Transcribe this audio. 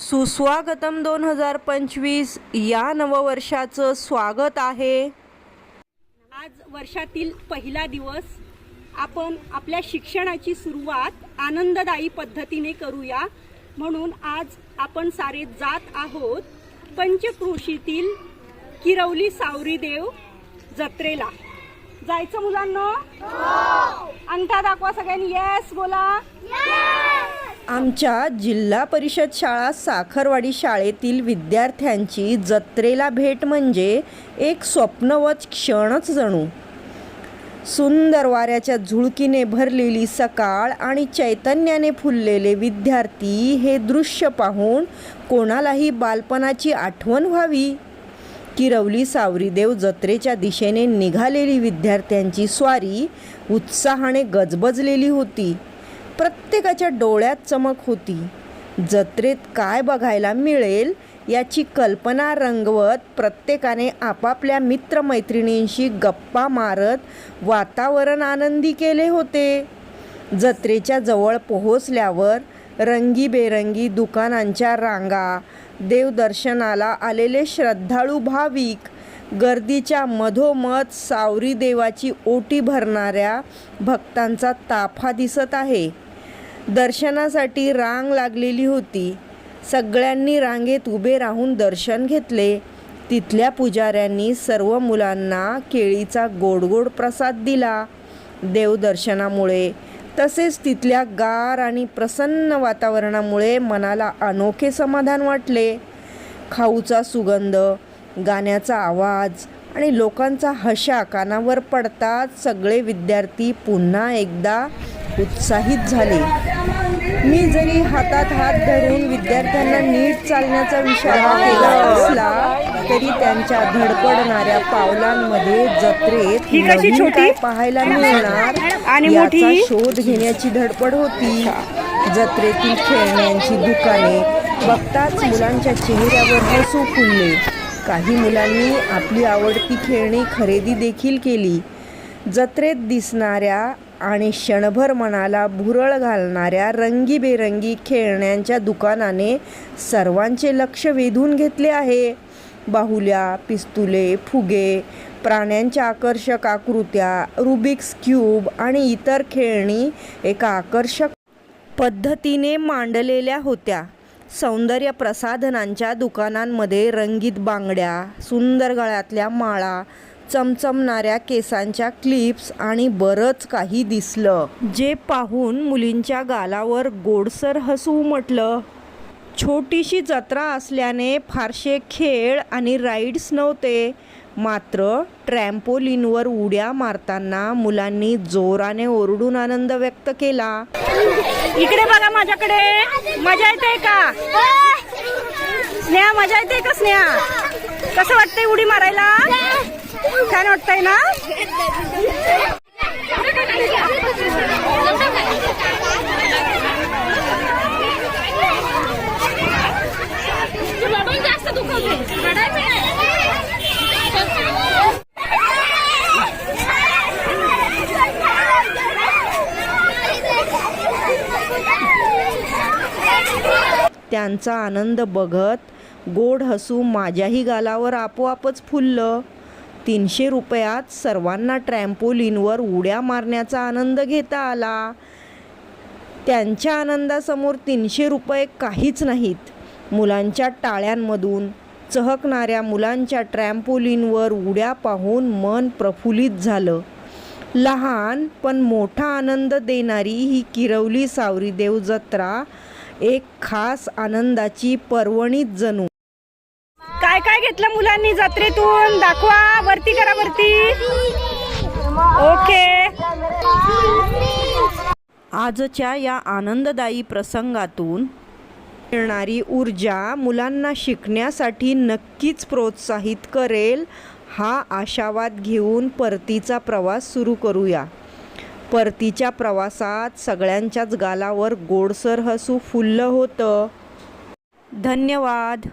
सुस्वागतम दोन हजार पंचवीस या नववर्षाचं स्वागत आहे. आज वर्षातील पहिला दिवस. आपण आपल्या शिक्षणाची सुरुवात आनंददायी पद्धतीने करूया. म्हणून आज आपण सारे जात आहोत पंचक्रोशीतील किरवली सावरी देव जत्रेला. जायचं मुलांना? अंगठा दाखवा सगळ्यांनी. येस बोला. आमच्या जिल्हा परिषद शाळा साखरवाडी शाळेतील विद्यार्थ्यांची जत्रेला भेट म्हणजे एक स्वप्नवत क्षणच जणू. सुंदर वाऱ्याच्या झुळकीने भरलेली सकाळ आणि चैतन्याने फुललेले विद्यार्थी हे दृश्य पाहून कोणालाही बालपणाची आठवण व्हावी. किरवली सावरीदेव जत्रेच्या दिशेने निघालेली विद्यार्थ्यांची स्वारी उत्साहाने गजबजलेली होती. प्रत्येकाच्या डोळ्यात चमक होती. जत्रेत काय बघायला मिळेल याची कल्पना रंगवत प्रत्येकाने आपापल्या मित्रमैत्रिणींशी गप्पा मारत वातावरण आनंदी केले होते. जत्रेच्या जवळ पोहोचल्यावर रंगीबेरंगी दुकानांच्या रांगा देवदर्शनाला आलेले श्रद्धाळू भाविक गर्दीच्या मधोमध सावरी देवाची ओटी भरणाऱ्या भक्तांचा ताफा दिसत आहे. दर्शनासाठी रांग लागलेली होती. सगळ्यांनी रांगेत उभे राहून दर्शन घेतले. तिथल्या पुजाऱ्यांनी सर्व मुलांना केळीचा गोडगोड प्रसाद दिला. देवदर्शनामुळे तसेच तिथल्या गार आणि प्रसन्न वातावरणामुळे मनाला अनोखे समाधान वाटले. खाऊचा सुगंध गाण्याचा आवाज आणि लोकांचा हशा कानावर पडताच सगळे विद्यार्थी पुन्हा एकदा उत्साहित झाले मी जरी हातात हात धरून विद्यार्थ्यांना नीट चालण्याचा इशारा केला असला तरी त्यांच्या धडपडणाऱ्या पावलांमध्ये जत्रेत नवीन? काय पाहायला मिळणार आणि याचा मोठी? शोध घेण्याची धडपड होती जत्रेतील खेळण्यांची दुकाने बघताच मुलांच्या चेहऱ्यावर हसू फुलले काही मुलांनी आपली आवडती खेळणी खरेदी देखील केली जत्रेत दिसणाऱ्या आणि क्षणभर मनाला भुरळ घालणाऱ्या रंगीबेरंगी खेळण्यांच्या दुकानाने सर्वांचे लक्ष वेधून घेतले आहे. बाहुल्या पिस्तुले फुगे प्राण्यांच्या आकर्षक आकृत्या रुबिक्स क्यूब आणि इतर खेळणी एका आकर्षक पद्धतीने मांडलेल्या होत्या. सौंदर्य प्रसाधनांच्या दुकानांमध्ये रंगीत बांगड्या सुंदर गळ्यातल्या माळा चमचमणाऱ्या केसांच्या क्लिप्स आणि बरंच काही दिसलं. जे पाहून मुलींच्या गालावर गोडसर हसू उमटलं. छोटीशी जत्रा असल्याने फारसे खेळ आणि राईड्स नव्हते. मात्र ट्रॅम्पोलिनवर उड्या मारताना मुलांनी जोराने ओरडून आनंद व्यक्त केला. इकडे बघा माझ्याकडे. मजा येते का? स्नेहा मजा येते का स्नेहा? कसं वाटतंय उडी मारायला? छान वाटतंय ना? त्यांचा आनंद बघत गोड हसू माझ्याही गालावर आपोआपच फुललं. तीनशे रुपयात सर्वांना ट्रॅम्पोलिनवर उड्या मारण्याचा आनंद घेता आला. त्यांच्या आनंदासमोर तीनशे रुपये काहीच नाहीत. मुलांच्या टाळ्यांमधून चहकणाऱ्या मुलांच्या ट्रॅम्पोलिनवर उड्या पाहून मन प्रफुल्लित झालं. लहान पण मोठा आनंद देणारी ही किरवली सावरी देव जत्रा एक खास आनंदाची पर्वणीच जणू. घेतलं मुलांनी जत्रेतून. दाखवा. वरती करा वरती. ओके. आजच्या या आनंददायी प्रसंगातून मिळणारी ऊर्जा मुलांना शिकण्यासाठी नक्कीच प्रोत्साहित करेल. हा आशावाद घेऊन परतीचा प्रवास सुरू करूया. परतीच्या प्रवासात सगळ्यांच्याच गालावर गोडसर हसू फुललं होतं. धन्यवाद.